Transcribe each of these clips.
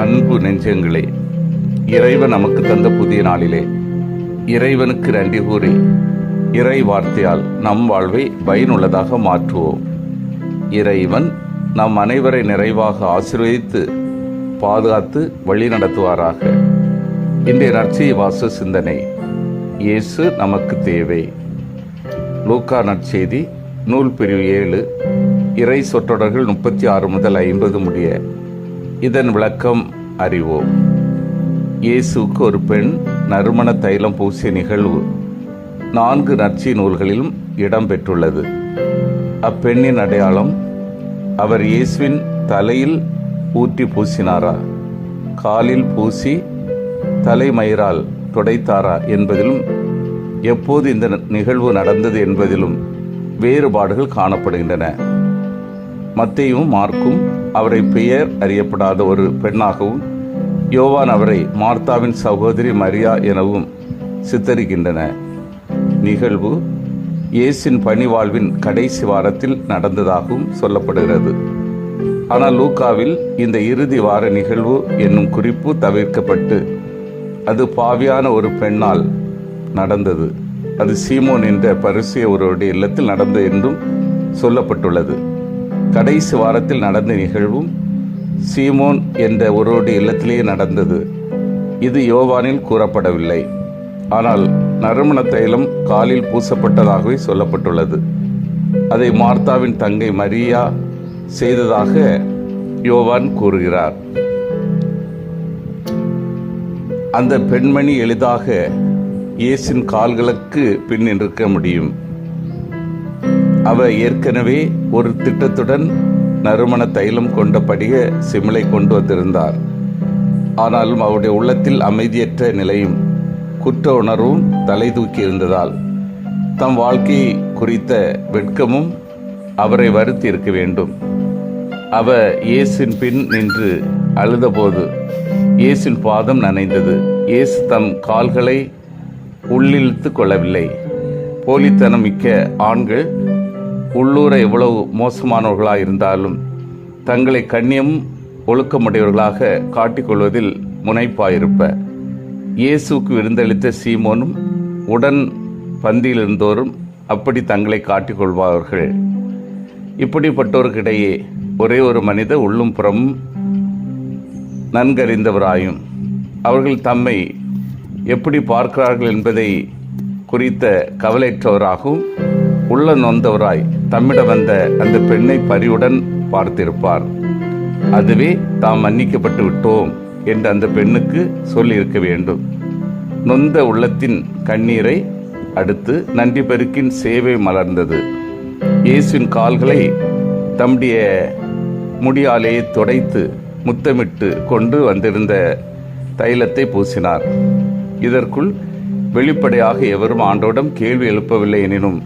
அன்பு நெஞ்சங்களே இறைவன் நமக்கு தந்த புதிய நாளிலே இறைவனுக்கு நன்றி கூறி இறை வார்த்தையால் நம் வாழ்வை பயனுள்ளதாக மாற்றுவோம். இறைவன் நம் அனைவரை நிறைவாக ஆசீர்வதித்து பாதுகாத்து வழி நடத்துவாராக. இன்றைய நற்செய் வாச சிந்தனை இயேசு நமக்கு தேவை. லூக்கா நற்செய்தி நூல் பிரிவு ஏழு இறை சொற்றொடர்கள் முப்பத்தி ஆறு முதல் ஐம்பது முடிய இதன் விளக்கம் அறிவோம். இயேசுவுக்கு ஒரு பெண் நறுமண தைலம் பூசிய நிகழ்வு நான்கு நற்சி நூல்களிலும் இடம்பெற்றுள்ளது. அப்பெண்ணின் அடையாளம் அவர் இயேசுவின் தலையில் ஊற்றி பூசினாரா? காலில் பூசி தலைமயிரால் துடைத்தாரா என்பதிலும் எப்போது இந்த நிகழ்வு நடந்தது என்பதிலும் வேறுபாடுகள் காணப்படுகின்றன. மத்தையும் மார்க்கும் அவரை பெயர் அறியப்படாத ஒரு பெண்ணாகவும் யோவான் அவரை மார்த்தாவின் சகோதரி மரியா எனவும் சித்தரிக்கின்றன. நிகழ்வு இயேசின் பணிவாழ்வின் கடைசி வாரத்தில் நடந்ததாகவும் சொல்லப்படுகிறது. ஆனால் லூக்காவில் இந்த இறுதி வார நிகழ்வு என்னும் குறிப்பு தவிர்க்கப்பட்டு அது பாவியான ஒரு பெண்ணால் நடந்தது. அது சீமோன் என்ற பரிசிய ஒருவருடைய இல்லத்தில் நடந்தது என்றும் சொல்லப்பட்டுள்ளது. கடைசி வாரத்தில் நடந்த நிகழ்வும் சீமோன் என்ற ஒருவருடைய இல்லத்திலேயே நடந்தது. இது யோவானில் கூறப்படவில்லை. ஆனால் நறுமண தைலம் காலில் பூசப்பட்டதாகவே சொல்லப்பட்டுள்ளது. அதை மார்த்தாவின் தங்கை மரியா செய்ததாக யோவான் கூறுகிறார். அந்த பெண்மணி எளிதாக இயேசின் கால்களுக்கு பின் நிற்க முடியும். அவ ஏற்கனவே ஒரு திட்டத்துடன் நறுமண தைலம் கொண்ட படிக சிமிளை கொண்டு வந்திருந்தார். ஆனாலும் அவருடைய உள்ளத்தில் அமைதியற்ற நிலையும் குற்ற உணர்வும் தலை தூக்கி இருந்ததால் தம் வாழ்க்கை குறித்த வெட்கமும் அவரை வருத்தி இருக்க வேண்டும். அவ இயேசின் பின் நின்று அழுதபோது இயேசின் பாதம் நனைந்தது. இயேசு தம் கால்களை உள்ளிழுத்து கொள்ளவில்லை. போலித்தனம் மிக்க ஆண்கள் உள்ளூர எவ்வளவு மோசமானவர்களாக இருந்தாலும் தங்களை கண்ணியம் ஒழுக்கமுடையவர்களாக காட்டிக்கொள்வதில் முனைப்பாயிருப்ப. இயேசுக்கு விருந்தளித்த சீமோனும் உடன் பந்தியில் இருந்தோரும் அப்படி தங்களை காட்டிக்கொள்வார்கள். இப்படிப்பட்டோருக்கிடையே ஒரே ஒரு மனித உள்ளும் புறமும் நன்கறிந்தவராயும் அவர்கள் தம்மை எப்படி பார்க்கிறார்கள் என்பதை குறித்த கவலையற்றவராகவும் உள்ள நொந்தவராய் தம்மிடம் வந்த அந்த பெண்ணை பரிவுடன் பார்த்திருப்பார். அதுவே தாம் மன்னிக்கப்பட்டு விட்டோம் என்று அந்த பெண்ணுக்கு சொல்லியிருக்க வேண்டும். நொந்த உள்ளத்தின் கண்ணீரை அடுத்து நன்றி பெருக்கின் சேவை மலர்ந்தது. இயேசுவின் கால்களை தம்முடைய முடியாலே துடைத்து முத்தமிட்டு கொண்டு வந்திருந்த தைலத்தை பூசினார். இதற்குள் வெளிப்படையாக எவரும் ஆண்டோடம் கேள்வி எழுப்பவில்லை எனினும்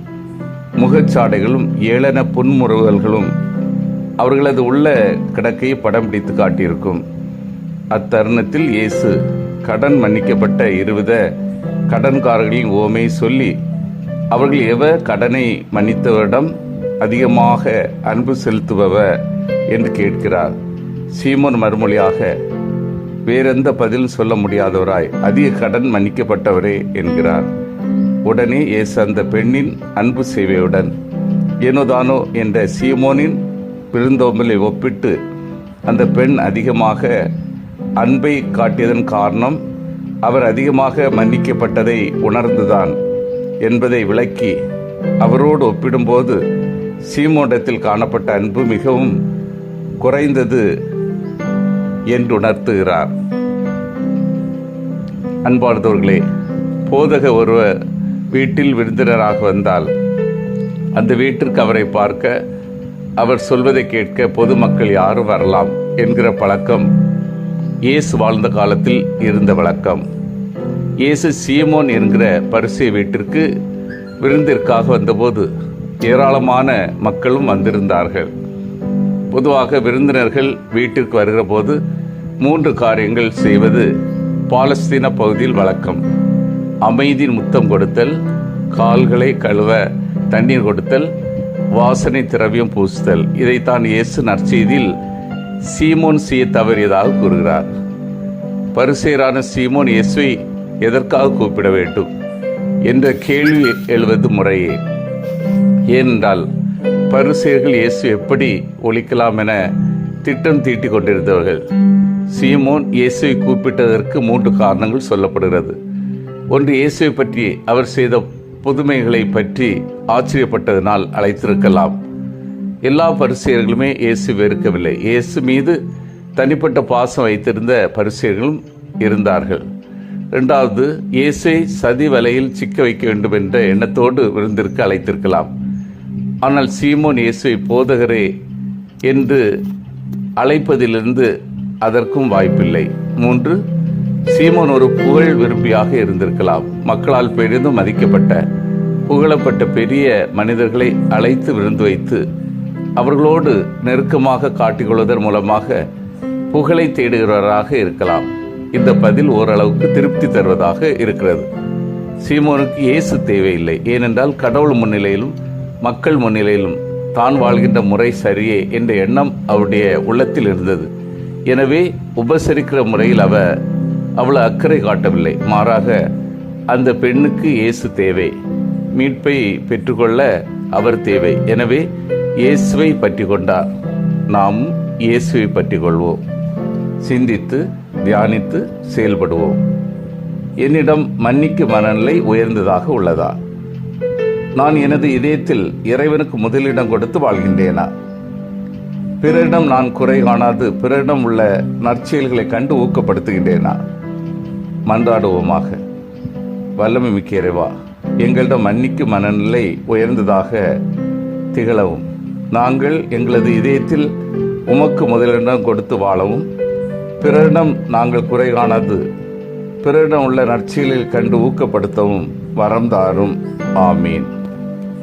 முகச்சாடைகளும் ஏளன புன்முறுவல்களும் அவர்களது உள்ள கிடக்கையை படம் பிடித்து காட்டியிருக்கும். அத்தருணத்தில் இயேசு கடன் மன்னிக்கப்பட்ட இருவித கடன்காரர்களின் ஓமை சொல்லி அவர்கள் எவ கடனை மன்னித்தவரிடம் அதிகமாக அன்பு செலுத்துபவ என்று கேட்கிறார். சீமோன் மறுமொழியாக வேறெந்த பதில் சொல்ல முடியாதவராய் அதிக கடன் மன்னிக்கப்பட்டவரே என்கிறார். உடனே இயேசு அந்த பெண்ணின் அன்பு சேவையுடன் ஏனோதானோ என்ற சீமோனின் விருந்தோம்பலை ஒப்பிட்டு அந்த பெண் அதிகமாக அன்பை காட்டியதன் காரணம் அவர் அதிகமாக மன்னிக்கப்பட்டதை உணர்ந்துதான் என்பதை விளக்கி அவரோடு ஒப்பிடும்போது சீமோண்டத்தில் காணப்பட்ட அன்பு மிகவும் குறைந்தது என்று உணர்த்துகிறார் அன்பார்ந்தவர்களே போதக ஒருவர் வீட்டில் விருந்தினராக வந்தால் அந்த வீட்டிற்கு அவரை பார்க்க அவர் சொல்வதை கேட்க பொதுமக்கள் யாரும் வரலாம் என்கிற பழக்கம் இயேசு வாழ்ந்த காலத்தில் இருந்த வழக்கம். இயேசு சீமோன் என்கிற பரிசை வீட்டிற்கு விருந்திற்காக வந்தபோது ஏராளமான மக்களும் வந்திருந்தார்கள். பொதுவாக விருந்தினர்கள் வீட்டிற்கு வருகிற போது மூன்று காரியங்கள் செய்வது பாலஸ்தீன பகுதியில் வழக்கம். அமைதியின் முத்தம் கொடுத்தல் கால்களை கழுவ தண்ணீர் கொடுத்தல் வாசனை திரவியம் பூசுதல். இதைத்தான் இயேசு நற்செய்தியில் சீமோன் செய்ய தவறியதாக கூறுகிறார். பரிசேரான சீமோன் இயேசுவை எதற்காக கூப்பிட வேண்டும் என்ற கேள்வி எழுவது முறையே. ஏனென்றால் பரிசேயர்கள் இயேசு எப்படி ஒழிக்கலாம் என திட்டம் தீட்டிக் கொண்டிருந்தவர்கள். சீமோன் இயேசுவை கூப்பிட்டதற்கு மூன்று காரணங்கள் சொல்லப்படுகிறது. ஒன்று இயேசுவை பற்றி அவர் செய்த புதுமைகளை பற்றி ஆச்சரியப்பட்டதனால் அழைத்திருக்கலாம். எல்லா பரிசெயர்களுமே இயேசு வெறுக்கவில்லை. இயேசு மீது தனிப்பட்ட பாசம் வைத்திருந்த பரிசெயர்களும் இருந்தார்கள். இரண்டாவது இயேசுவை சதி வலையில் சிக்க வைக்க வேண்டும் என்ற எண்ணத்தோடு விருந்திற்கு அழைத்திருக்கலாம். ஆனால் சீமோன் இயேசுவை போதகரே என்று அழைப்பதிலிருந்து அதற்கும் வாய்ப்பில்லை. மூன்று சீமோன் ஒரு புகழ் விரும்பியாக இருந்திருக்கலாம். மக்களால் பெரிதும் மதிக்கப்பட்ட புகழப்பட்ட பெரிய மனிதர்களை அழைத்து விருந்து வைத்து அவர்களோடு நெருக்கமாக காட்டிக்கொள்வதன் மூலமாக புகழை தேடுகிறவராக இருக்கலாம். இந்த பதில் ஓரளவுக்கு திருப்தி தருவதாக இருக்கிறது. சீமோனுக்கு இயேசு தேவையில்லை. ஏனென்றால் கடவுள் முன்னிலையிலும் மக்கள் முன்னிலையிலும் தான் வாழ்கின்ற முறை சரியே என்ற எண்ணம் அவருடைய உள்ளத்தில் இருந்தது. எனவே உபசரிக்கிற முறையில் அவ அவ்வளவு அக்கறை காட்டவில்லை. மாறாக அந்த பெண்ணுக்கு இயேசு தேவை. மீட்பை பெற்றுக்கொள்ள அவர் தேவை. எனவே இயேசுவை பற்றி கொண்டார். நாம் இயேசுவை பற்றி கொள்வோம். சிந்தித்து தியானித்து செயல்படுவோம். என்னிடம் மன்னிக்கு மனநிலை உயர்ந்ததாக உள்ளதா? நான் எனது இதயத்தில் இறைவனுக்கு முதலிடம் கொடுத்து வாழ்கின்றேனா? பிறரிடம் நான் குறை காணாது பிறரிடம் உள்ள நற்செயல்களை கண்டு ஊக்கப்படுத்துகின்றேனா? மன்றாடுவோமாக. வல்லமை மிக்க இறைவா எங்களிடம் மன்னிக்கு மனநிலை உயர்ந்ததாக திகழவும். நாங்கள் எங்களது இதயத்தில் உமக்கு முதலிடம் கொடுத்து வாழவும். பிறரிடம் நாங்கள் குறை காணாது. பிறரிடம் உள்ள நற்செயலில் கண்டு ஊக்கப்படுத்தவும் வரம் தாரும். ஆமீன்.